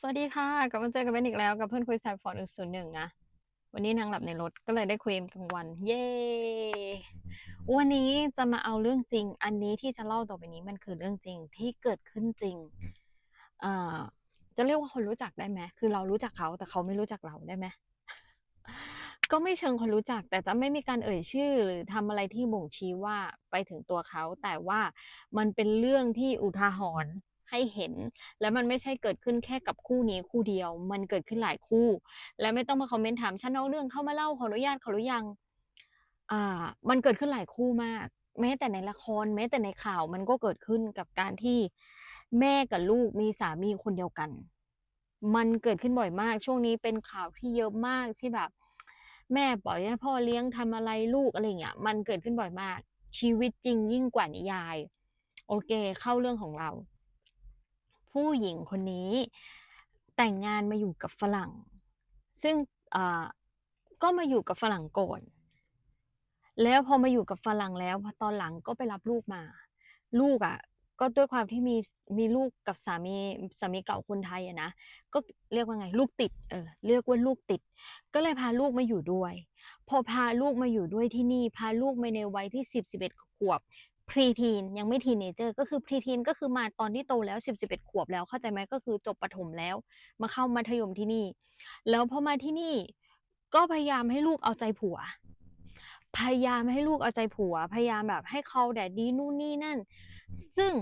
สวัสดีค่ะ กลับมาเจอกันเป็นอีกแล้วกับเพื่อนคุยสายฟอร์ดหนึ่งศูนย์หนึ่งนะ วันนี้นางหลับในรถก็เลยได้คุยกันกลางวัน เย้ วันนี้จะมาเอาเรื่องจริง อันนี้ที่จะเล่าต่อไปนี้มันคือเรื่องจริงที่เกิดขึ้นจริง เอ่อ จะเรียกว่าคนรู้จักได้ไหมคือเรารู้จักเขาแต่เขาไม่รู้จักเราได้ไหมก็ไม่เชิงคนรู้จัก แต่จะไม่มีการเอ่ยชื่อ หรือทำอะไรที่บ่งชี้ว่าไปถึงตัวเขา แต่ว่ามันเป็นเรื่องที่อุทาหรณ์ ให้เห็น และมันไม่ใช่เกิดขึ้นแค่กับคู่นี้คู่เดียว มันเกิดขึ้นหลายคู่ และไม่ต้องมาคอมเมนต์ถามฉันเอาเรื่องเข้ามาเล่าขออนุญาตขอหรือยังอ่า มันเกิดขึ้นหลายคู่มาก แม้แต่ในละคร แม้แต่ในข่าวมันก็เกิดขึ้นกับการที่แม่กับลูกมีสามีคนเดียวกัน มันเกิดขึ้นบ่อยมาก ช่วงนี้เป็นข่าวที่เยอะมากที่แบบ แม่ปล่อยให้พ่อเลี้ยงทำอะไรลูกอะไรเงี้ยมันเกิดขึ้นบ่อยมาก ชีวิตจริงยิ่งกว่านิยาย โอเค เข้าเรื่องของเรา ผู้หญิงคนนี้ แต่งงานมาอยู่กับฝรั่ง ซึ่งก็มาอยู่กับฝรั่งก่อนแล้วพอมาอยู่กับฝรั่งแล้วพอตอนหลังก็ไปรับลูกมา ลูกอะก็ด้วยความที่มีมีลูกกับสามีสามีเก่าคนไทยอะนะก็เรียกว่าไง ลูกติดเออเรียกว่าลูกติด ก็เลยพาลูกมาอยู่ด้วย พอพาลูกมาอยู่ด้วยที่นี่ พาลูกมาในวัยที่10-11ขวบ Pre-teen ยังไม่ Teenager ก็คือ Pre-teen ก็คือมาตอนที่โตแล้ว10-11ขวบแล้วเข้าใจไหมก็คือจบประถมแล้ว มาเข้ามัธยมที่นี่ แล้วพอมาที่นี่ก็พยายามให้ลูกเอาใจผัว พยายามให้ลูกเอาใจผัว พยายามแบบให้เขา Daddy นู่นนี่นั่น ซึ่ง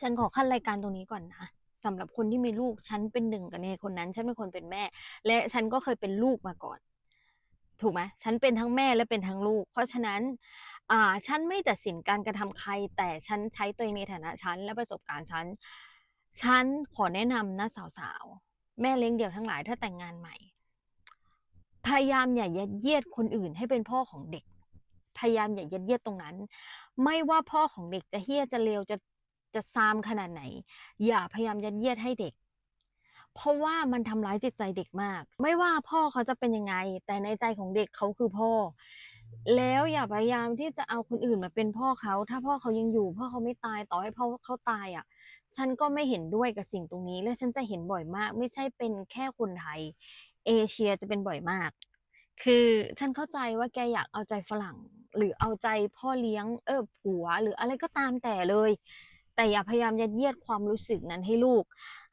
ฉันขอขั้นรายการตรงนี้ก่อนนะสำหรับคนที่มีลูกฉันเป็นหนึ่งกับในคนนั้น ฉันเป็นคนเป็นแม่ และฉันก็เคยเป็นลูกมาก่อน ถูกไหมฉันเป็นทั้งแม่และเป็นทั้งลูก เพราะฉะนั้น อ่า ฉันไม่ตัดสินการกระทำใคร แต่ฉันใช้ตัวเองในฐานะฉันและประสบการณ์ฉัน ฉันขอแนะนำนะสาวๆ แม่เลี้ยงเดี่ยวทั้งหลายถ้าแต่งงานใหม่ พยายามอย่ายัดเยียดคนอื่นให้เป็นพ่อของเด็ก พยายามอย่ายัดเยียดตรงนั้น ไม่ว่าพ่อของเด็กจะเหี้ยจะเลวจะจะซามขนาดไหน อย่าพยายามยัดเยียดให้เด็ก เพราะว่ามันทำร้ายจิตใจเด็กมาก ไม่ว่าพ่อเขาจะเป็นยังไง แต่ในใจของเด็กเขาคือพ่อ แล้วอย่าพยายามที่จะเอาคนอื่นมาเป็นพ่อเขา ถ้าพ่อเขายังอยู่พ่อเขาไม่ตายต่อให้พ่อเขาตายอะฉันก็ไม่เห็นด้วยกับสิ่งตรงนี้ และฉันจะเห็นบ่อยมาก ไม่ใช่เป็นแค่คนไทย เอเชียจะเป็นบ่อยมาก คือฉันเข้าใจว่าแกอยากเอาใจฝรั่ง หรือเอาใจพ่อเลี้ยงเออผัว หรืออะไรก็ตามแต่เลย แต่อย่าพยายามยัดเยียดความรู้สึกนั้นให้ลูก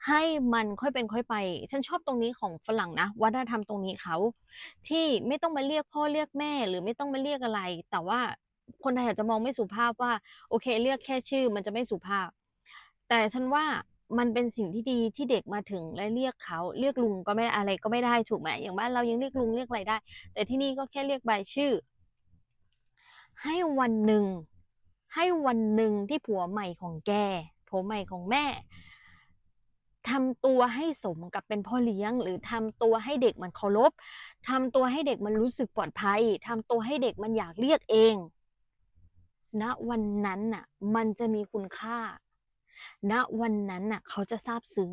ให้มันค่อยเป็นค่อยไป ฉันชอบตรงนี้ของฝรั่งนะวัฒนธรรมตรงนี้เขา ที่ไม่ต้องมาเรียกพ่อเรียกแม่ หรือไม่ต้องมาเรียกอะไร แต่ว่าคนไทยอาจจะมองไม่สุภาพว่า โอเค เรียกแค่ชื่อ มันจะไม่สุภาพ แต่ฉันว่ามันเป็นสิ่งที่ดีที่เด็กมาถึงและเรียกเขาเรียกลุงก็ไม่ได้อะไรก็ไม่ได้ถูกไหมอย่างบ้านเรายังเรียกลุงเรียกอะไรได้ แต่ที่นี่ก็แค่เรียก by ชื่อ ให้วันหนึ่งให้วันหนึ่งที่ผัวใหม่ของแกผัวใหม่ของแม่ ตัวให้สมกับเป็นพ่อเลี้ยง หรือทำตัวให้เด็กมันเคารพทำตัวให้เด็กมันรู้สึกปลอดภัยทำตัวให้เด็กมันอยากเรียกเองณวันนั้นน่ะ มันจะมีคุณค่าณวันนั้นน่ะ เขาจะซาบซึ้ง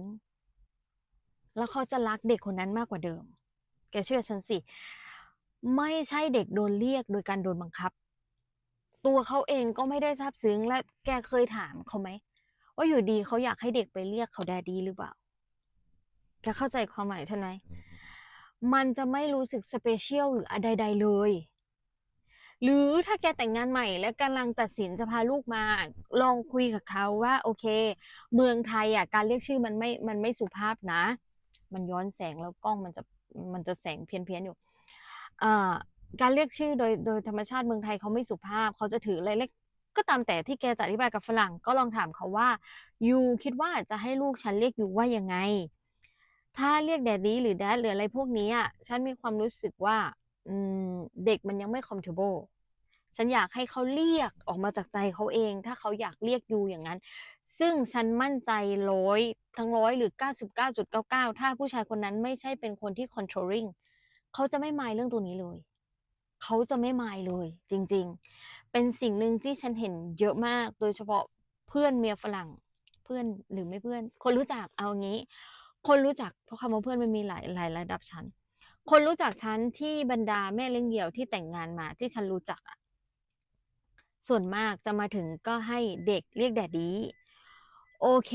แล้วเขาจะรักเด็กคนนั้นมากกว่าเดิม แกเชื่อฉันสิ ไม่ใช่เด็กโดนเรียกโดยการโดนบังคับ ตัวเขาเองก็ไม่ได้ซาบซึ้งและแกเคยถามเขาไหมว่าอยู่ดีเขาอยากให้เด็กไปเรียกเขา Daddy หรือเปล่า แกเข้าใจความหมายฉันไหมมันจะไม่รู้สึก Special หรืออะใดๆเลย หรือถ้าแกแต่งงานใหม่ และกำลังตัดสินจะพาลูกมา ลองคุยกับเขาว่า โอเค เมืองไทยอะการเรียกชื่อมันไม่มันไม่สุภาพนะ มันย้อนแสงแล้วกล้องมันจะมันจะแสงเพี้ยนๆอยู่อ่าการเรียกชื่อโดยโดยธรรมชาติเมืองไทยเขาไม่สุภาพเขาจะถืออะไรเล็กก็ตามแต่ที่แกจะอธิบายกับฝรั่งก็ลองถามเขาว่ายูคิดว่าจะให้ลูกฉันเรียกยูว่ายังไง ถ้าเรียก Daddy หรือ Dad หรืออะไรพวกนี้อะฉันมีความรู้สึกว่าอืมเด็กมันยังไม่ comfortable ฉันอยากให้เขาเรียกออกมาจากใจเขาเอง ถ้าเขาอยากเรียกยูอย่างงั้น ซึ่งฉันมั่นใจ100ทั้ง100หรือ 99.99 ถ้าผู้ชายคนนั้นไม่ใช่เป็นคนที่ controlling เขาจะไม่ mind เรื่องตรงนี้เลย เขาจะไม่ mind เลย จริงๆ เป็นสิ่งหนึ่งที่ฉันเห็นเยอะมาก โดยเฉพาะเพื่อนเมียฝรั่ง เพื่อนหรือไม่เพื่อน คนรู้จักเอางี้ คนรู้จักเพราะคำว่าเพื่อนมันมีหลายหลายระดับชั้น คนรู้จักฉันที่บรรดาแม่เลี้ยงเดี่ยวที่แต่งงานมาที่ฉันรู้จักอะส่วนมากจะมาถึงก็ให้เด็กเรียก Daddy โอเค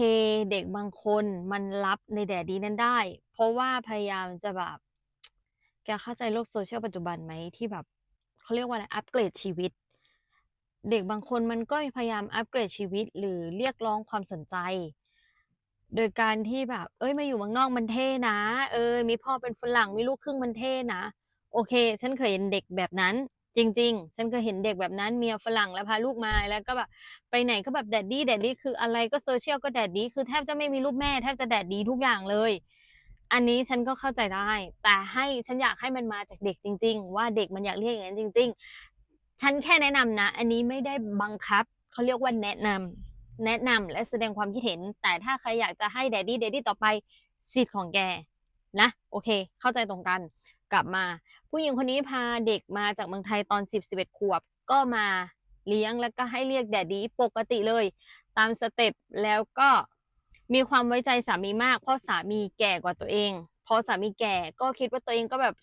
เด็กบางคนมันรับในแดดดีนั้นได้ เพราะว่าพยายามจะแบบแกเข้าใจโลกโซเชียลปัจจุบันไหมที่แบบเขาเรียกว่าอะไรอัปเกรดชีวิต เด็กบางคนมันก็พยายามอัปเกรดชีวิต หรือเรียกร้องความสนใจ โดยการที่แบบ เอ้ย มาอยู่เมืองนอกมันเท่นะ เออ มีพ่อเป็นฝรั่ง มีลูกครึ่งมันเท่นะ โอเค ฉันเคยเห็นเด็กแบบนั้น จริง ๆ ฉันเคยเห็นเด็กแบบนั้น เมียฝรั่งแล้วพาลูกมา แล้วก็แบบไปไหนก็แบบ Daddy Daddy คืออะไรก็โซเชียลก็ Daddy คือแทบจะไม่มีรูปแม่ แทบจะ Daddy ทุกอย่างเลย อันนี้ฉันก็เข้าใจได้ แต่ให้ฉันอยากให้มันมาจากเด็กจริง ๆ ว่าเด็กมันอยากเรียกอย่างนั้นจริง ๆ ฉันแค่แนะนำนะ อันนี้ไม่ได้บังคับ เขาเรียกว่าแนะนำ แนะนำและแสดงความคิดเห็น แต่ถ้าใครอยากจะให้ Daddy Daddy ต่อไปสิทธิ์ของแกนะ โอเค เข้าใจตรงกันกลับมา ผู้หญิงคนนี้พาเด็กมาจากเมืองไทยตอน 10-11 ขวบ ก็มาเลี้ยงแล้วก็ให้เรียก Daddy ปกติเลย ตามสเต็ปแล้วก็มีความไว้ใจสามีมาก เพราะสามีแก่กว่าตัวเอง พอสามีแก่ก็คิดว่าตัวเองก็แบบ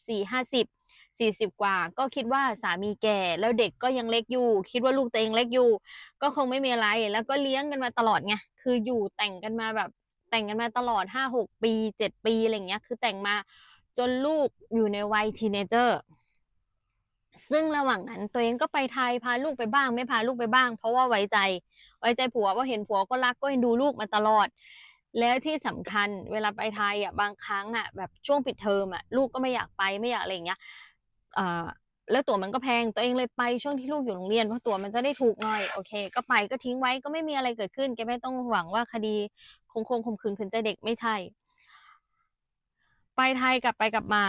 4-50 40 กว่า ก็คิดว่าสามีแก่แล้วเด็กก็ยังเล็กอยู่ คิดว่าลูกตัวเองเล็กอยู่ ก็คงไม่มีอะไร แล้วก็เลี้ยงกันมาตลอดไงคืออยู่แต่งกันมาแบบแต่งกันมาตลอด 5-6 ปี 7 ปีอะไรเงี้ยคือแต่งมาจนลูกอยู่ในวัยทีเนเจอร์ซึ่งระหว่างนั้นตัวเองก็ไปไทยพาลูกไปบ้าง ไม่พาลูกไปบ้าง เพราะว่าไว้ใจ ไว้ใจผัวว่าเห็นผัวก็รักก็เอ็นดูลูกมาตลอด แล้วที่สำคัญเวลาไปไทยอะบางครั้งอะแบบช่วงปิดเทอมอะลูกก็ไม่อยากไปไม่อยากอะไรอย่างเงี้ย อ่าแล้วตั๋วมันก็แพงตัวเองเลยไปช่วงที่ลูกอยู่โรงเรียนเพราะตั๋วมันจะได้ถูกหน่อยโอเค ก็ไปก็ทิ้งไว้ก็ไม่มีอะไรเกิดขึ้น แกไม่ต้องหวังว่าคดีคงๆข่มขืนขืนใจเด็กไม่ใช่ ไปไทยกลับไปกลับมา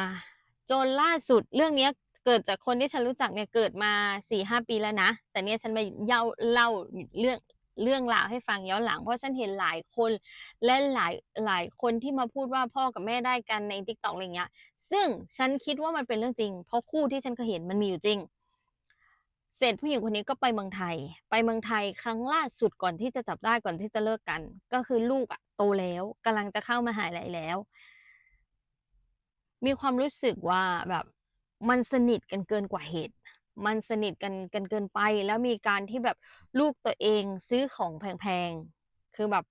จนล่าสุดเรื่องเนี้ยเกิดจากคนที่ฉันรู้จักเนี่ยเกิดมา4-5ปีแล้วนะ แต่เนี่ยฉันมาเย่าเล่าเรื่องเรื่องราวให้ฟังย้อนหลังเพราะฉันเห็นหลายคนและหลายหลายคนที่มาพูดว่าพ่อกับแม่ได้กันใน TikTok อะไรอย่างเงี้ย ซึ่งฉันคิดว่ามันเป็นเรื่องจริง เพราะคู่ที่ฉันเคยเห็นมันมีอยู่จริง เสร็จผู้หญิงคนนี้ก็ไปเมืองไทย ไปเมืองไทยครั้งล่าสุดก่อนที่จะจับได้ก่อนที่จะเลิกกัน ก็คือลูกอะโตแล้วกำลังจะเข้ามหาลัยแล้ว มีความรู้สึกว่าแบบมันสนิทกันเกินกว่าเหตุ มันสนิทกันกันเกินไป แล้วมีการที่แบบลูกตัวเองซื้อของแพงๆ คือแบบ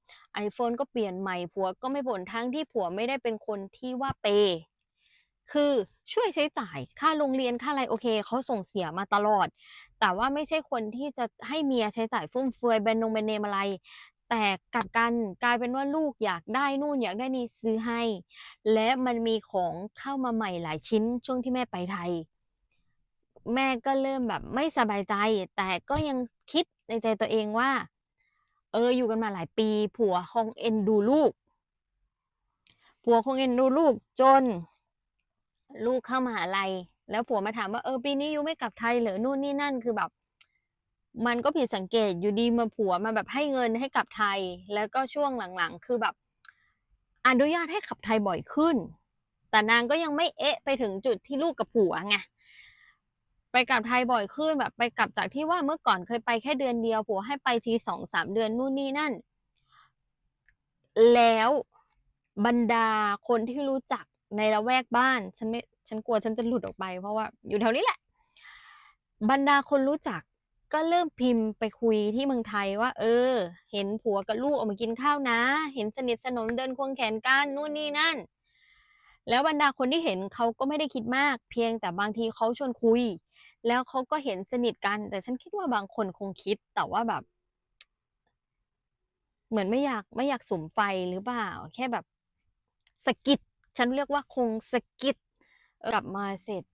iPhone ก็เปลี่ยนใหม่ผัวก็ไม่บ่นทั้งที่ผัวไม่ได้เป็นคนที่ว่าเปย์ คือช่วยใช้จ่ายค่าโรงเรียนค่าอะไรโอเคเขาส่งเสียมาตลอด แต่ว่าไม่ใช่คนที่จะให้เมียใช้จ่ายฟุ่มเฟือยแบรนด์นงแบรนด์เนมอะไร แต่กลับกันกลายเป็นว่าลูกอยากได้นู่นอยากได้นี่ซื้อให้ และมันมีของเข้ามาใหม่หลายชิ้นช่วงที่แม่ไปไทย แม่ก็เริ่มแบบไม่สบายใจ แต่ก็ยังคิดในใจตัวเองว่า เอออยู่กันมาหลายปี ผัวคงเอ็นดูลูก ผัวคงเอ็นดูลูกจน ลูกเข้ามหาลัย แล้วผัวมาถามว่า"เออปีนี้ยูไม่กลับไทยเหรอ?"นู่นนี่นั่นคือแบบ มันก็ผิดสังเกตอยู่ดีมาผัวมาแบบให้เงินให้กลับไทย แล้วก็ช่วงหลังๆ คือแบบ อนุญาตให้กลับไทยบ่อยขึ้น แต่นางก็ยังไม่เอ๊ะไปถึงจุดที่ลูกกับผัวไงไปกลับไทยบ่อยขึ้นแบบไปกลับจากที่ว่าเมื่อก่อนเคยไปแค่เดือนเดียวผัวให้ไปที2-3เดือนนู่นนี่นั่น แล้วบรรดาคนที่รู้จักในละแวกบ้านฉันไม่ ฉันกลัวฉันจะหลุดออกไป เพราะว่าอยู่แถวนี้แหละ บรรดาคนรู้จักก็เริ่มพิมพ์ไปคุยที่เมืองไทยว่า"เออ เห็นผัวกับลูกออกมากินข้าวนะ เห็นสนิทสนมเดินควงแขนกัน"นู่นนี่นั่น แล้วบรรดาคนที่เห็นเขาก็ไม่ได้คิดมาก เพียงแต่บางทีเขาชวนคุย แล้วเขาก็เห็นสนิทกัน แต่ฉันคิดว่าบางคนคงคิด แต่ว่าแบบ เหมือนไม่อยากไม่อยากสุมไฟหรือเปล่า แค่แบบสะกิดฉันเรียกว่าคงสะกิด กลับมาเสร็จ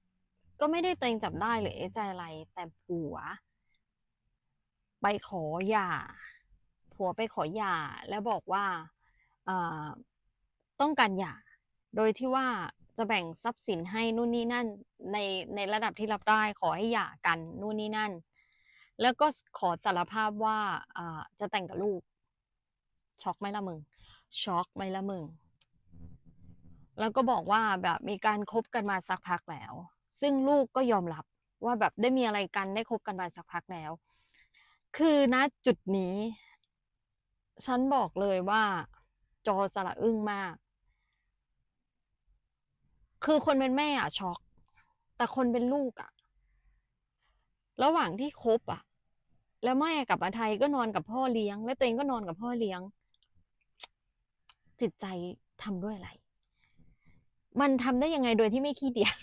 ก็ไม่ได้ตัวเองจับได้หรือเอใจอะไร แต่ผัว ไปขอหย่า ผัวไปขอหย่า แล้วบอกว่าต้องการหย่า โดยที่ว่าจะแบ่งทรัพย์สินให้นู่นนี่นั่นในในระดับที่รับได้ขอให้หย่ากันนู่นนี่นั่น แล้วก็ขอสารภาพว่าจะแต่งกับลูก ช็อกไหมละมึง ช็อกไหมละมึง แล้วก็บอกว่าแบบมีการคบกันมาสักพักแล้ว ซึ่งลูกก็ยอมรับว่าแบบได้มีอะไรกันได้คบกันมาสักพักแล้ว คือณจุดนี้ ฉันบอกเลยว่า จอสระอึ้งมาก คือคนเป็นแม่อะช็อก แต่คนเป็นลูกอะระหว่างที่คบอะแล้วแม่กลับมาไทยก็นอนกับพ่อเลี้ยง แล้วตัวเองก็นอนกับพ่อเลี้ยง จิตใจทำด้วยอะไร มันทำได้ยังไงโดยที่ไม่ขี้เดียจ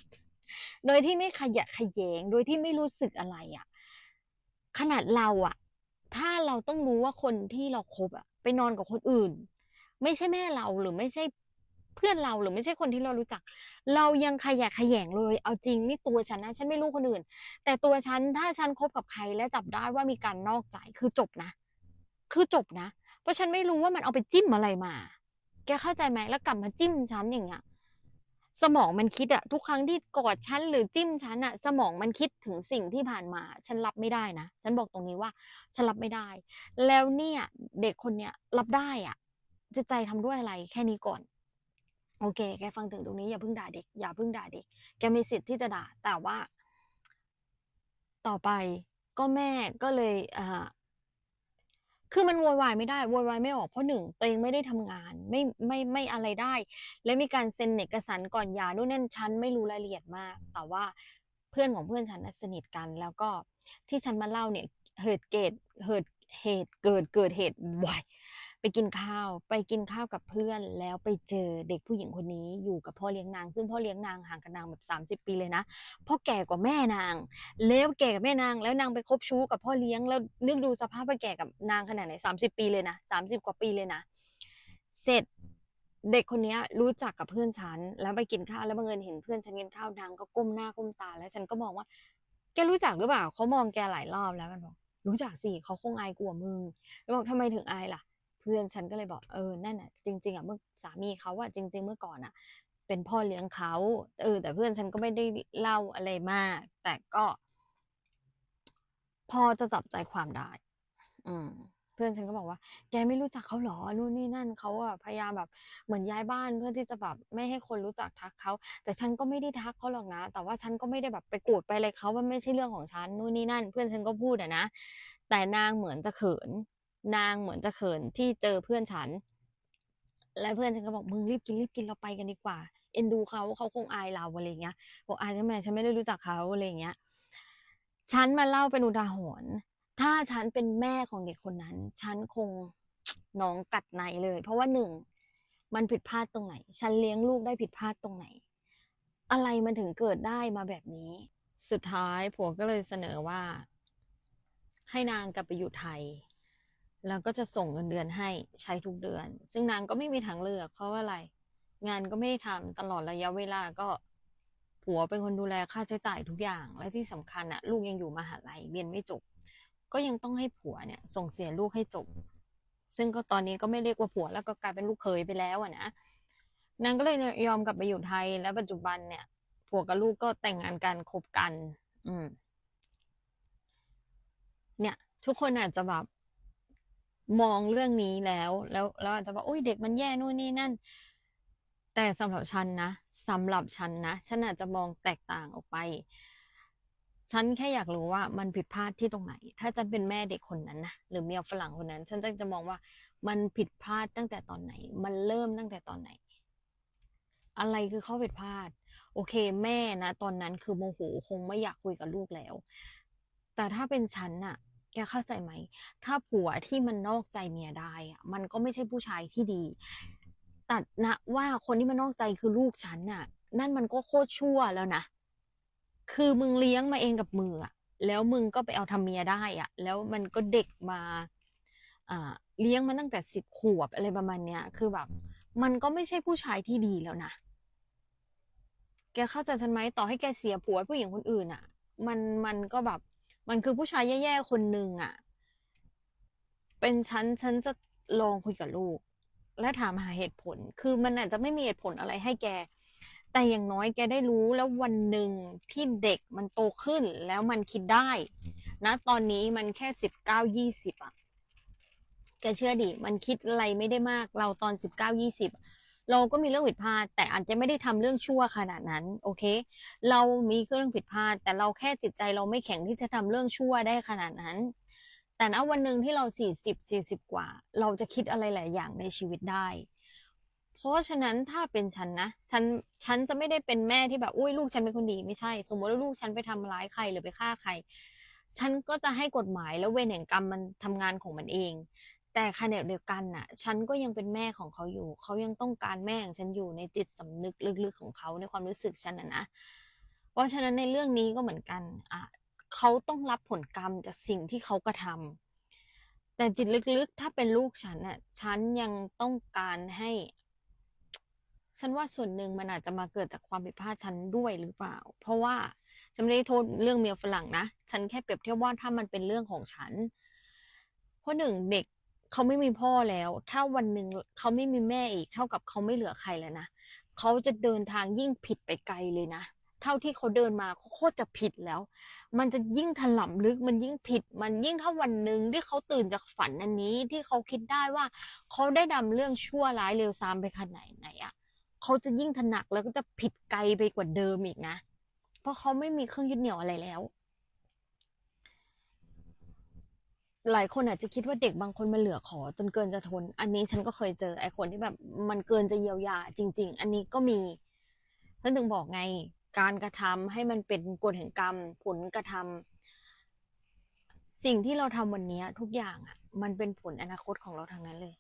โดยที่ไม่ขยะขยง โดยที่ไม่รู้สึกอะไรอะขนาดเราอะถ้าเราต้องรู้ว่าคนที่เราคบอะไปนอนกับคนอื่น ไม่ใช่แม่เราหรือไม่ใช่เพื่อนเราหรือไม่ใช่คนที่เรารู้จัก เรายังขยะขยงเลย เอาจริงนี่ตัวฉันนะฉันไม่รู้คนอื่น แต่ตัวฉันถ้าฉันคบกับใครและจับได้ว่ามีการนอกใจคือจบนะ คือจบนะ เพราะฉันไม่รู้ว่ามันเอาไปจิ้มอะไรมา แกเข้าใจไหมแล้วกลับมาจิ้มฉันอย่างเงี้ย สมองมันคิดอะทุกครั้งที่กอดฉันหรือจิ้มฉันน่ะสมองมันคิดถึงสิ่งที่ผ่านมา ฉันรับไม่ได้นะ ฉันบอกตรงนี้ว่า ฉันรับไม่ได้ แล้วเนี่ยเด็กคนเนี้ยรับได้อะจิตใจทำด้วยอะไรแค่นี้ก่อน โอเค แกฟังถึงตรงนี้อย่าเพิ่งด่าเด็ก อย่าเพิ่งด่าเด็ก แกมีสิทธิ์ที่จะด่า แต่ว่า ต่อไปก็แม่ก็เลยอ่า คือมันโวยวายไม่ได้โวยวายไม่ออกเพราะหนึ่งตัวเองไม่ได้ทำงานไม่ไม่ไม่อะไรได้ และมีการเซ็นเอกสารก่อนหย่านู่นนั่นฉันไม่รู้รายละเอียดมาก แต่ว่าเพื่อนของเพื่อนฉันสนิทกัน แล้วก็ที่ฉันมาเล่าเนี่ยเหตุเกิดเหตุเหตุเกิดเกิดเหตุวาย ไปกินข้าวไปกินข้าวกับเพื่อนแล้วไปเจอเด็กผู้หญิงคนนี้อยู่กับพ่อเลี้ยงนาง ซึ่งพ่อเลี้ยงนางห่างกับนางแบบ30 ปีเลยนะพ่อแก่กว่าแม่นาง แล้วแก่กับแม่นาง แล้วนางไปคบชู้กับพ่อเลี้ยงแล้วนึกดูสภาพว่าแก่กับนางขนาดไหน 30 ปีเลยนะ30 กว่าปีเลยนะ เสร็จเด็กคนนี้รู้จักกับเพื่อนฉัน แล้วไปกินข้าวแล้วบังเอิญเห็นเพื่อนฉันกินข้าวนางก็ก้มหน้าก้มตา แล้วฉันก็มองว่า"แกรู้จักหรือเปล่า?เขามองแกหลายรอบแล้ว"มันบอก"รู้จักสิเขาคงอายกลัวมึง"แล้วบอก"ทำไมถึงอายล่ะ?" เพื่อนฉันก็เลยบอก"เออนั่นน่ะจริง ๆอะเมื่อสามีเขาอะจริง ๆ เมื่อก่อนน่ะ เป็นพ่อเลี้ยงเขา"เออแต่เพื่อนฉันก็ไม่ได้เล่าอะไรมาก แต่ก็ พอจะจับใจความได้ อืมเพื่อนฉันก็บอกว่า"แกไม่รู้จักเขาหรอ?นู่นนี่นั่นเขาอะพยายามแบบเหมือนย้ายบ้านเพื่อที่จะแบบไม่ให้คนรู้จักทักเขา แต่ฉันก็ไม่ได้ทักเขาหรอกนะ แต่ว่าฉันก็ไม่ได้แบบไปโกรธไปอะไรเขามันไม่ใช่เรื่องของฉันนู่นนี่นั่น"เพื่อนฉันก็พูดอะนะแต่นางเหมือนจะเขิน นางเหมือนจะเขินที่เจอเพื่อนฉัน แล้วเพื่อนฉันก็บอก"มึงรีบกินรีบกินเราไปกันดีกว่า เอ็นดูเขาเขาคงอายเรา"อะไรเงี้ยบอก"อายทำไม?ฉันไม่ได้รู้จักเขา"อะไรเงี้ยฉันมาเล่าเป็นอุทาหรณ์ถ้าฉันเป็นแม่ของเด็กคนนั้น ฉันคงหนองกัดในเลย เพราะว่า1มันผิดพลาดตรงไหน?ฉันเลี้ยงลูกได้ผิดพลาดตรงไหน?อะไรมันถึงเกิดได้มาแบบนี้?สุดท้ายผัวก็เลยเสนอว่า ให้นางกลับไปอยู่ไทย แล้วก็จะส่งเงินเดือนให้ใช้ทุกเดือน ซึ่งนางก็ไม่มีทางเลือก เพราะว่าอะไร งานก็ไม่ได้ทำตลอดระยะเวลาก็ผัวเป็นคนดูแลค่าใช้จ่ายทุกอย่าง และที่สำคัญน่ะลูกยังอยู่มหาลัยเรียนไม่จบ ก็ยังต้องให้ผัวเนี่ย ส่งเสียลูกให้จบ ซึ่งก็ตอนนี้ก็ไม่เรียกว่าผัวแล้วก็กลายเป็นลูกเขยไปแล้วอะนะนางก็เลยยอมกลับไปอยู่ไทย แล้วปัจจุบันเนี่ย ผัวกับลูกก็แต่งงานกันคบกัน อืม เนี่ย ทุกคนอาจจะแบบ มองเรื่องนี้แล้ว แล้วแล้วอาจจะบอก"อุ๊ยเด็กมันแย่"นู่นนี่นั่น แต่สำหรับฉันนะสำหรับฉันนะฉันอาจจะมองแตกต่างออกไป ฉันแค่อยากรู้ว่ามันผิดพลาดที่ตรงไหน?ถ้าฉันเป็นแม่เด็กคนนั้นนะหรือเมียฝรั่งคนนั้น ฉันก็จะมองว่ามันผิดพลาดตั้งแต่ตอนไหน?มันเริ่มตั้งแต่ตอนไหน?อะไรคือข้อผิดพลาด?โอเค แม่ณตอนนั้นคือโมโหคงไม่อยากคุยกับลูกแล้ว แต่ถ้าเป็นฉันน่ะ แกเข้าใจไหม ถ้าผัวที่มันนอกใจเมียได้อะมันก็ไม่ใช่ผู้ชายที่ดีตัดณว่าคนที่มันนอกใจคือลูกฉันน่ะ นั่นมันก็โคตรชั่วแล้วนะ คือมึงเลี้ยงมาเองกับมืออะแล้วมึงก็ไปเอาทำเมียได้อะแล้วมันก็เด็กมาอ่าเลี้ยงมาตั้งแต่10ขวบอะไรประมาณเนี้ย คือแบบ มันก็ไม่ใช่ผู้ชายที่ดีแล้วนะ แกเข้าใจฉันไหม?ต่อให้แกเสียผัวผู้หญิงคนอื่นน่ะมันมันก็แบบ มันคือผู้ชายแย่ๆคนหนึ่งอะเป็นฉันฉันจะลองคุยกับลูก และถามหาเหตุผล คือมันอาจจะไม่มีเหตุผลอะไรให้แก แต่อย่างน้อยแกได้รู้แล้ววันหนึ่งที่เด็กมันโตขึ้นแล้วมันคิดได้ณตอนนี้มันแค่19-20อะแกเชื่อดิ มันคิดอะไรไม่ได้มาก เราตอน19-20เเราก็มีเรื่องผิดพลาด แต่อาจจะไม่ได้ทำเรื่องชั่วขนาดนั้น โอเค เรามีเรื่องผิดพลาด แต่เราแค่จิตใจเราไม่แข็งที่จะทำเรื่องชั่วได้ขนาดนั้น แต่ณวันหนึ่งที่เรา40 40กว่า เราจะคิดอะไรหลายอย่างในชีวิตได้ เพราะฉะนั้นถ้าเป็นฉันนะฉันฉันจะไม่ได้เป็นแม่ที่แบบอุ๊ยลูกฉันเป็นคนดีไม่ใช่ สมมติว่าลูกฉันไปทำร้ายใครหรือไปฆ่าใครฉันก็จะให้กฎหมายและเวรแห่งกรรมมันทำงานของมันเอง แต่ขณะเดียวกันน่ะ ฉันก็ยังเป็นแม่ของเขาอยู่ เขายังต้องการแม่ของฉันอยู่ในจิตสำนึกลึกๆของเขาในความรู้สึกฉันนะนะ เพราะฉะนั้นในเรื่องนี้ก็เหมือนกันอะเขาต้องรับผลกรรมจากสิ่งที่เขากระทำแต่จิตลึกๆ ถ้าเป็นลูกฉันน่ะ ฉันยังต้องการให้ ฉันว่าส่วนหนึ่งมันอาจจะมาเกิดจากความผิดพลาดฉันด้วยหรือเปล่า เพราะว่าฉันไม่ได้โทษเรื่องเมียฝรั่งนะ ฉันแค่เปรียบเทียบว่าถ้ามันเป็นเรื่องของฉัน เพราะหนึ่งเด็ก เขาไม่มีพ่อแล้ว ถ้าวันหนึ่งเขาไม่มีแม่อีก เท่ากับเขาไม่เหลือใครแล้วนะเขาจะเดินทางยิ่งผิดไปไกลเลยนะเท่าที่เขาเดินมาเขาโคตรจะผิดแล้ว มันจะยิ่งถล่ำลึกมันยิ่งผิด มันยิ่งถ้าวันหนึ่งที่เขาตื่นจากฝันอันนี้ที่เขาคิดได้ว่าเขาได้ดำเรื่องชั่วร้ายเลวทรามไปขนาดไหนอะเขาจะยิ่งถนักแล้วก็จะผิดไกลไปกว่าเดิมอีกนะ เพราะเขาไม่มีเครื่องยึดเหนี่ยวอะไรแล้ว หลายคนอาจจะคิดว่าเด็กบางคนมันเหลือขอจนเกินจะทน อันนี้ฉันก็เคยเจอไอ้คนที่แบบมันเกินจะเยียวยาจริง ๆ อันนี้ก็มีฉันถึงบอกไง การกระทำให้มันเป็นกฎแห่งกรรม ผลกระทำสิ่งที่เราทำวันนี้ทุกอย่างอะ มันเป็นผลอนาคตของเราทางนั้นเลย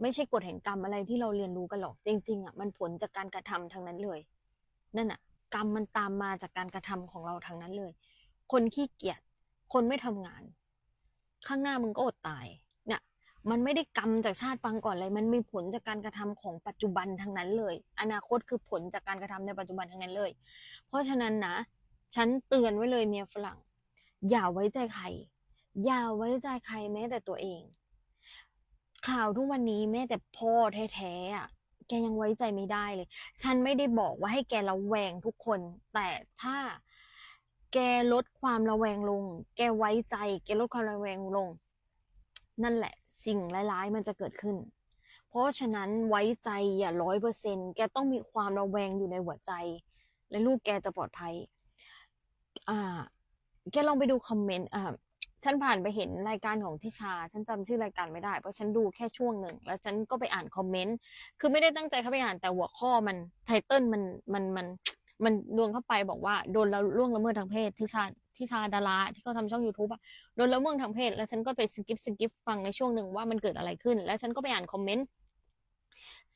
ไม่ใช่กฎแห่งกรรมอะไรที่เราเรียนรู้กันหรอกจริง ๆ อะ มันผลจากการกระทำทางนั้นเลย นั่นอะ กรรมมันตามมาจากการกระทำของเราทางนั้นเลย คนขี้เกียจคนไม่ทำงาน ข้างหน้ามึงก็อดตาย เนี่ย มันไม่ได้กรรมจากชาติปางก่อนเลย มันมีผลจากการกระทำของปัจจุบันทั้งนั้นเลย อนาคตคือผลจากการกระทำในปัจจุบันทั้งนั้นเลย เพราะฉะนั้นนะ ฉันเตือนไว้เลยเมียฝรั่ง อย่าไว้ใจใคร อย่าไว้ใจใครแม้แต่ตัวเอง ข่าวทุกวันนี้แม้แต่พ่อแท้ๆอะแกยังไว้ใจไม่ได้เลย ฉันไม่ได้บอกว่าให้แกระแวงทุกคน แต่ถ้า แกลดความระแวงลง แกไว้ใจ แกลดความระแวงลง นั่นแหละ สิ่งร้ายๆ มันจะเกิดขึ้น เพราะฉะนั้นไว้ใจอย่าร้อยเปอร์เซ็นแกต้องมีความระแวงอยู่ในหัวใจ และลูกแกจะปลอดภัย อ่า แกลองไปดูคอมเมนต์อ่าฉันผ่านไปเห็นรายการของทิชา ฉันจำชื่อรายการไม่ได้ เพราะฉันดูแค่ช่วงหนึ่ง แล้วฉันก็ไปอ่านคอมเมนต์ คือไม่ได้ตั้งใจเข้าไปอ่านแต่หัวข้อมัน ไทเติลมัน มัน มันมัน มันดวงเข้าไปบอกว่าโดนละล่วงละเมิดทางเพศทิชาทิชาดาราที่เขาทำช่อง YouTube อะโดนละเมิดทางเพศ แล้วฉันก็ไปสกิปสกิปฟังในช่วงหนึ่งว่ามันเกิดอะไรขึ้น แล้วฉันก็ไปอ่านคอมเมนต์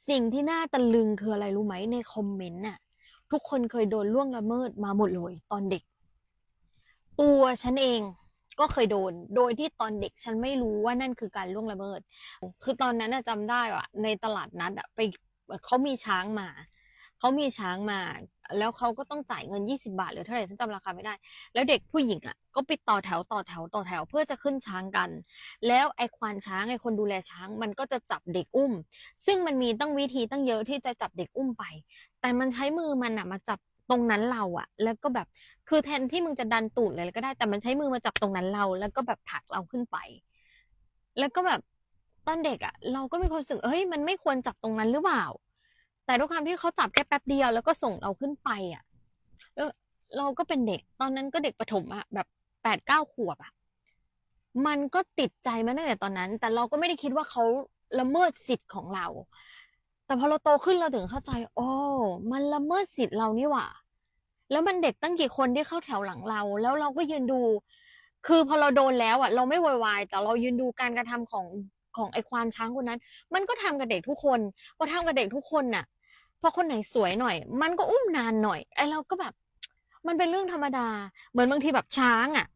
สิ่งที่น่าตะลึงคืออะไรรู้ไหมในคอมเมนต์น่ะ ทุกคนเคยโดนล่วงละเมิดมาหมดเลยตอนเด็ก ตัวฉันเองก็เคยโดน โดยที่ตอนเด็กฉันไม่รู้ว่านั่นคือการล่วงละเมิด คือตอนนั้นน่ะจำได้ว่าในตลาดนัดอะไปเขามีช้างมา เขามีช้างมาแล้วเขาก็ต้องจ่ายเงิน 20 บาทหรือเท่าไหร่ฉันจำราคาไม่ได้ แล้วเด็กผู้หญิงอะก็ไปต่อแถวต่อแถวต่อแถวเพื่อจะขึ้นช้างกัน แล้วไอ้ควานช้างไอ้คนดูแลช้างมันก็จะจับเด็กอุ้ม ซึ่งมันมีตั้งวิธีตั้งเยอะที่จะจับเด็กอุ้มไป แต่มันใช้มือมันอะมาจับตรงนั้นเราอะแล้วก็แบบคือแทนที่มึงจะดันตูดเลยก็ได้ แต่มันใช้มือมาจับตรงนั้นเรา แล้วก็แบบผลักเราขึ้นไป แล้วก็แบบตอนเด็กอะเราก็มีความรู้สึกเฮ้ยมันไม่ควรจับตรงนั้นหรือเปล่า แต่ด้วยความที่เขาจับแค่แป๊บเดียวแล้วก็ส่งเราขึ้นไปอะแล้วเราก็เป็นเด็ก ตอนนั้นก็เด็กประถมอะแบบแปดเก้าขวบอะ มันก็ติดใจมาตั้งแต่ตอนนั้น แต่เราก็ไม่ได้คิดว่าเขาละเมิดสิทธิ์ของเรา แต่พอเราโตขึ้นเราถึงเข้าใจ โอ้มันละเมิดสิทธิ์เรานี่หว่า แล้วมันเด็กตั้งกี่คนที่เข้าแถวหลังเรา แล้วเราก็ยืนดู คือพอเราโดนแล้วอะ เราไม่โวยวายแต่เรายืนดูการกระทำของของไอควานช้างคนนั้น มันก็ทำกับเด็กทุกคนพอทำกับเด็กทุกคนน่ะ พอคนไหนสวยหน่อย มันก็อุ้มนานหน่อย ไอ้เราก็แบบ มันเป็นเรื่องธรรมดา เหมือนบางทีแบบช้างอะ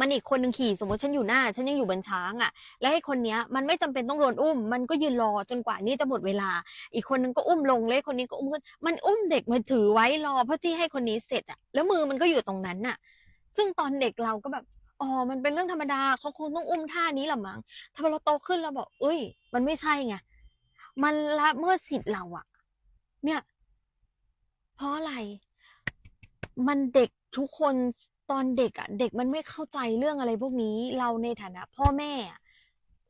มันอีกคนหนึ่งขี่สมมติฉันอยู่หน้า ฉันยังอยู่บนช้างอะ แล้วให้คนเนี้ย มันไม่จำเป็นต้องโดนอุ้ม มันก็ยืนรอจนกว่านี่จะหมดเวลา อีกคนนึงก็อุ้มลงเลยคนนี้ก็อุ้มขึ้น มันอุ้มเด็กมาถือไว้รอเพื่อที่ให้คนนี้เสร็จอะ แล้วมือมันก็อยู่ตรงนั้นน่ะ ซึ่งตอนเด็กเราก็แบบอ๋อ มันเป็นเรื่องธรรมดาเขาคงต้องอุ้มท่านี้แหละมั้งถ้าเราโตขึ้นเราบอก เอ้ย มันไม่ใช่ไง มันละเมิดสิทธิ์เราอะ เนี่ย เพราะอะไร มันเด็กทุกคนตอนเด็กอะเด็กมันไม่เข้าใจเรื่องอะไรพวกนี้ เราในฐานะ พ่อแม่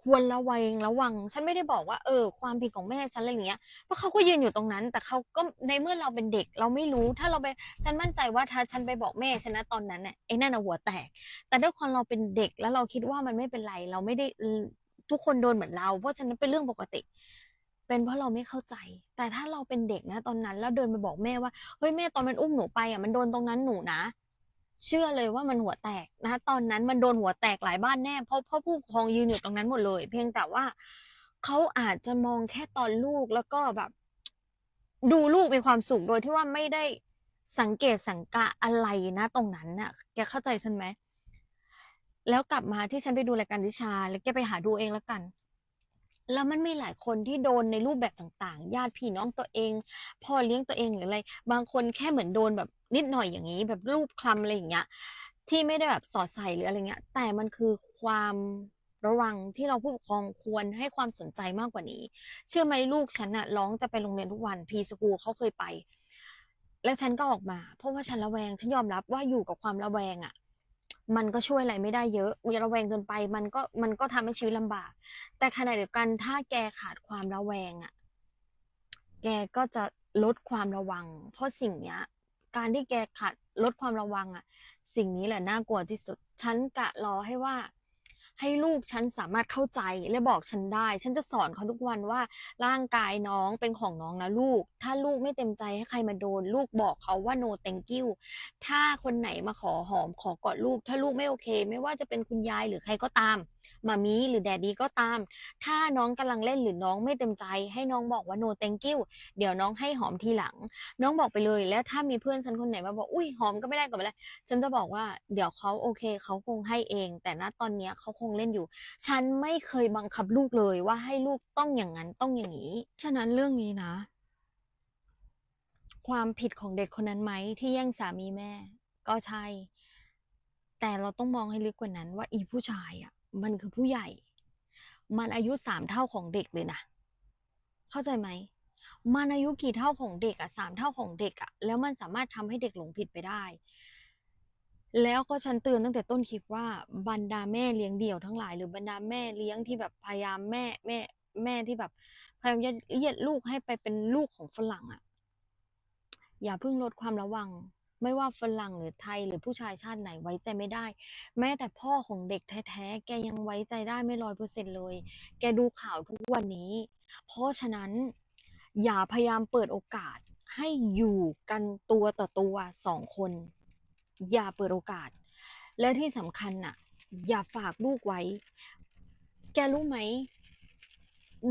ควรระวังระวัง ฉันไม่ได้บอกว่าเออ ความผิดของแม่ฉันอะไรอย่างเงี้ยเพราะเขาก็ยืนอยู่ตรงนั้น แต่เขาก็ในเมื่อเราเป็นเด็ก เราไม่รู้ถ้าเราไปฉันมั่นใจว่าถ้าฉันไปบอกแม่ฉันนะตอนนั้นเนี่ยไอ้นั่นน่ะหัวแตก แต่ด้วยความเราเป็นเด็กแล้วเราคิดว่ามันไม่เป็นไร เราไม่ได้ทุกคนโดนเหมือนเรา เพราะฉะนั้นเป็นเรื่องปกติ เป็นเพราะเราไม่เข้าใจ แต่ถ้าเราเป็นเด็กนะตอนนั้น แล้วเดินไปบอกแม่ว่า เฮ้ยแม่ตอนมันอุ้มหนูไปอะมันโดนตรงนั้นหนูนะ เชื่อเลยว่ามันหัวแตกนะ ตอนนั้นมันโดนหัวแตกหลายบ้านแน่ เพราะเพราะผู้ปกครองยืนอยู่ตรงนั้นหมดเลย เพียงแต่ว่าเขาอาจจะมองแค่ตอนลูกแล้วก็แบบ ดูลูกมีความสุขโดยที่ว่าไม่ได้สังเกตสังกะอะไรนะ ตรงนั้นน่ะ แกเข้าใจฉันไหมแล้วกลับมาที่ฉันไปดูรายการดิชา แล้วแกไปหาดูเองแล้วกัน แล้วมันมีหลายคนที่โดนในรูปแบบต่างๆ ญาติพี่น้องตัวเอง พ่อเลี้ยงตัวเองหรืออะไร บางคนแค่เหมือนโดนแบบนิดหน่อยอย่างนี้ แบบรูปคลำอะไรอย่างเงี้ย ที่ไม่ได้แบบสอดใส่หรืออะไรเงี้ย แต่มันคือความระวังที่เราผู้ปกครองควรให้ความสนใจมากกว่านี้ เชื่อไหมลูกฉันอะร้องจะไปโรงเรียนทุกวันพีสกูเขาเคยไป แล้วฉันก็ออกมา เพราะว่าฉันระแวง ฉันยอมรับว่าอยู่กับความระแวงอะ มันก็ช่วยอะไรไม่ได้เยอะระแวงเกินไป มันก็มันก็ทำให้ชีวิตลำบาก แต่ขณะเดียวกันถ้าแกขาดความระแวงอะแกก็จะลดความระวัง เพราะสิ่งเนี้ย การที่แกขาดลดความระวังอะ สิ่งนี้แหละน่ากลัวที่สุด ฉันกะรอให้ว่า ให้ลูกฉันสามารถเข้าใจและบอกฉันได้ ฉันจะสอนเขาทุกวันว่าร่างกายน้องเป็นของน้องนะลูก ถ้าลูกไม่เต็มใจให้ใครมาโดน ลูกบอกเขาว่า no thank you ถ้าคนไหนมาขอหอมขอกอดลูก ถ้าลูกไม่โอเค ไม่ว่าจะเป็นคุณยายหรือใครก็ตาม มามีหรือแดดดี้ก็ตาม ถ้าน้องกำลังเล่นหรือน้องไม่เต็มใจ ให้น้องบอกว่า no thank you เดี๋ยวน้องให้หอมทีหลัง น้องบอกไปเลยแล้วถ้ามีเพื่อนฉันคนไหนมาบอกอุ้ยหอมก็ไม่ได้ก็ไม่ได้ฉันจะบอกว่าเดี๋ยวเขาโอเคเขาคงให้เอง แต่ณตอนนี้เขาคงเล่นอยู่ ฉันไม่เคยบังคับลูกเลยว่าให้ลูกต้องอย่างนั้นต้องอย่างนี้ ฉะนั้นเรื่องนี้นะ ความผิดของเด็กคนนั้นไหมที่แย่งสามีแม่ ก็ใช่ แต่เราต้องมองให้ลึกกว่านั้นว่าอีผู้ชายอะ มันคือผู้ใหญ่ มันอายุสามเท่าของเด็กเลยนะ เข้าใจไหม มันอายุกี่เท่าของเด็กอะสามเท่าของเด็กอะแล้วมันสามารถทำให้เด็กหลงผิดไปได้ แล้วก็ฉันเตือนตั้งแต่ต้นคลิปว่าบรรดาแม่เลี้ยงเดี่ยวทั้งหลาย หรือบรรดาแม่เลี้ยงที่แบบพยายามแม่แม่แม่ที่แบบพยายามจะเยียดลูกให้ไปเป็นลูกของฝรั่งอะอย่าเพิ่งลดความระวัง ไม่ว่าฝรั่งหรือไทยหรือผู้ชายชาติไหนไว้ใจไม่ได้ แม้แต่พ่อของเด็กแท้ๆ แกยังไว้ใจได้ไม่ร้อยเปอร์เซ็นต์เลย แกดูข่าวทุกวันนี้ เพราะฉะนั้น อย่าพยายามเปิดโอกาสให้อยู่กันตัวต่อตัวสองคน อย่าเปิดโอกาส และที่สำคัญน่ะ อย่าฝากลูกไว้ แกรู้ไหม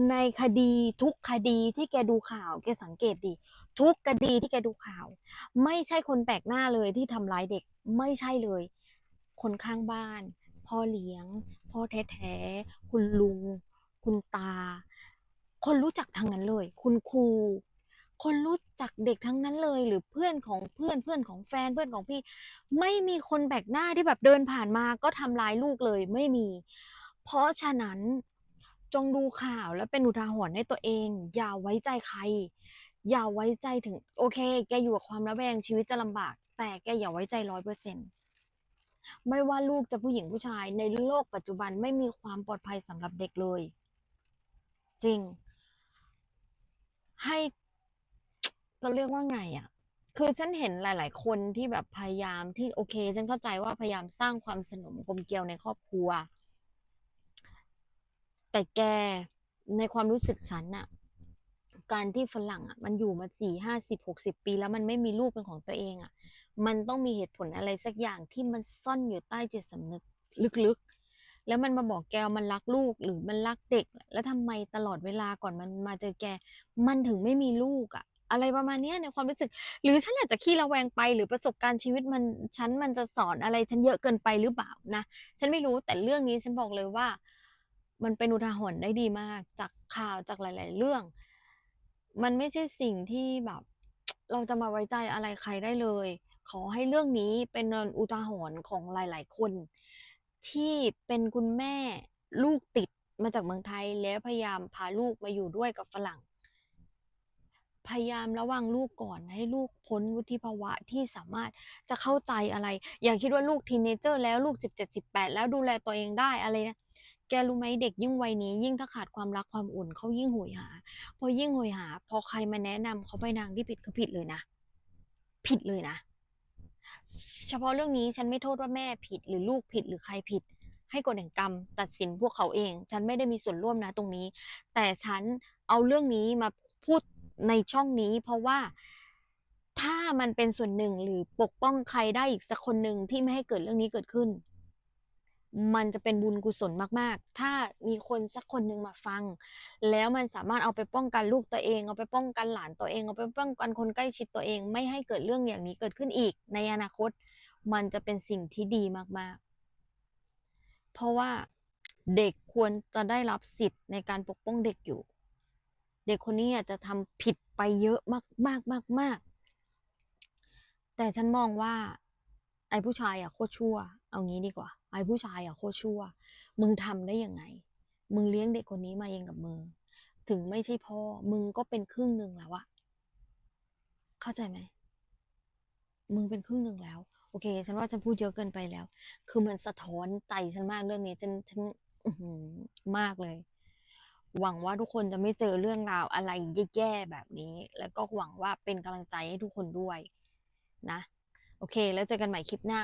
ในคดีทุกคดีที่แกดูข่าว แกสังเกตดิทุกคดีที่แกดูข่าว ไม่ใช่คนแปลกหน้าเลยที่ทำร้ายเด็กไม่ใช่เลย คนข้างบ้าน พ่อเลี้ยง พ่อแท้ๆคุณลุง คุณตา คนรู้จักทั้งนั้นเลย คุณครู คนรู้จักเด็กทั้งนั้นเลย หรือเพื่อนของเพื่อนเพื่อนของแฟนเพื่อนของพี่ ไม่มีคนแปลกหน้าที่แบบเดินผ่านมาก็ทำร้ายลูกเลยไม่มี เพราะฉะนั้น จงดูข่าวแล้วเป็นอุทาหรณ์ให้ตัวเอง อย่าไว้ใจใคร อย่าไว้ใจถึง โอเค แกอยู่กับความระแวงชีวิตจะลำบาก แต่แกอย่าไว้ใจร้อยเปอร์เซ็นต์ไม่ว่าลูกจะผู้หญิงผู้ชายในโลกปัจจุบันไม่มีความปลอดภัยสำหรับเด็กเลย จริง ให้เราเรียกว่าไงอะ คือฉันเห็นหลาย ๆ คนที่แบบพยายามที่โอเค ฉันเข้าใจว่าพยายามสร้างความสนมกลมเกลียวในครอบครัว แต่แกในความรู้สึกฉันน่ะการที่ฝรั่งอะมันอยู่มาสี่ห้าสิบหกสิบปี แล้วมันไม่มีลูกเป็นของตัวเองอะมันต้องมีเหตุผลอะไรสักอย่างที่มันซ่อนอยู่ใต้จิตสำนึกลึกๆ แล้วมันมาบอกแกมันรักลูกหรือมันรักเด็ก แล้วทำไมตลอดเวลาก่อนมันมาเจอแก มันถึงไม่มีลูกอะอะไรประมาณนี้ในความรู้สึก หรือฉันอาจจะขี้ระแวงไปหรือประสบการณ์ชีวิตมันฉันมันจะสอนอะไรฉันเยอะเกินไปหรือเปล่านะ ฉันไม่รู้แต่เรื่องนี้ฉันบอกเลยว่า มันเป็นอุทาหรณ์ได้ดีมากจากข่าวจากหลาย ๆ เรื่อง มันไม่ใช่สิ่งที่แบบ เราจะมาไว้ใจอะไรใครได้เลย ขอให้เรื่องนี้เป็นอุทาหรณ์ของหลาย ๆ คน ที่เป็นคุณแม่ลูกติดมาจากเมืองไทยแล้วพยายามพาลูกมาอยู่ด้วยกับฝรั่ง พยายามระวังลูกก่อนให้ลูกพ้นวุฒิภาวะที่สามารถจะเข้าใจอะไร อย่าคิดว่าลูกทีนเนเจอร์แล้วลูกสิบเจ็ดสิบแปดแล้วดูแลตัวเองได้อะไรนะ แกรู้ไหมเด็กยิ่งวัยนี้ ยิ่งถ้าขาดความรักความอุ่นเขายิ่งโหยหา พอยิ่งโหยหา พอใครมาแนะนำเขาไปทางที่ผิดคือผิดเลยนะ ผิดเลยนะ เฉพาะเรื่องนี้ฉันไม่โทษว่าแม่ผิดหรือลูกผิดหรือใครผิด ให้กฎแห่งกรรม ตัดสินพวกเขาเอง ฉันไม่ได้มีส่วนร่วมนะตรงนี้ แต่ฉันเอาเรื่องนี้มาพูดในช่องนี้ เพราะว่าถ้ามันเป็นส่วนหนึ่งหรือปกป้องใครได้อีกสักคนหนึ่งที่ไม่ให้เกิดเรื่องนี้เกิดขึ้น มันจะเป็นบุญกุศลมากๆ ถ้ามีคนสักคนหนึ่งมาฟัง แล้วมันสามารถเอาไปป้องกันลูกตัวเอง เอาไปป้องกันหลานตัวเอง เอาไปป้องกันคนใกล้ชิดตัวเอง ไม่ให้เกิดเรื่องอย่างนี้เกิดขึ้นอีก ในอนาคต มันจะเป็นสิ่งที่ดีมากๆ เพราะว่าเด็กควรจะได้รับสิทธิ์ในการปกป้องเด็กอยู่ เด็กคนนี้อาจจะทำผิดไปเยอะมากมากมากมากๆแต่ฉันมองว่า ไอ้ผู้ชายอะโคตรชั่ว เอางี้ดีกว่า ไอ้ผู้ชายอะโคตรชั่ว มึงทำได้ยังไง มึงเลี้ยงเด็กคนนี้มาเองกับมือ ถึงไม่ใช่พ่อ มึงก็เป็นครึ่งหนึ่งแล้วอะเข้าใจไหม มึงเป็นครึ่งหนึ่งแล้ว โอเค ฉันว่าฉันพูดเยอะเกินไปแล้ว คือมันสะท้อนใจฉันมากเรื่องนี้ ฉันฉันมากเลย หวังว่าทุกคนจะไม่เจอเรื่องราวอะไรแย่ๆแบบนี้ แล้วก็หวังว่าเป็นกำลังใจให้ทุกคนด้วย นะ โอเค แล้วเจอกันใหม่คลิปหน้า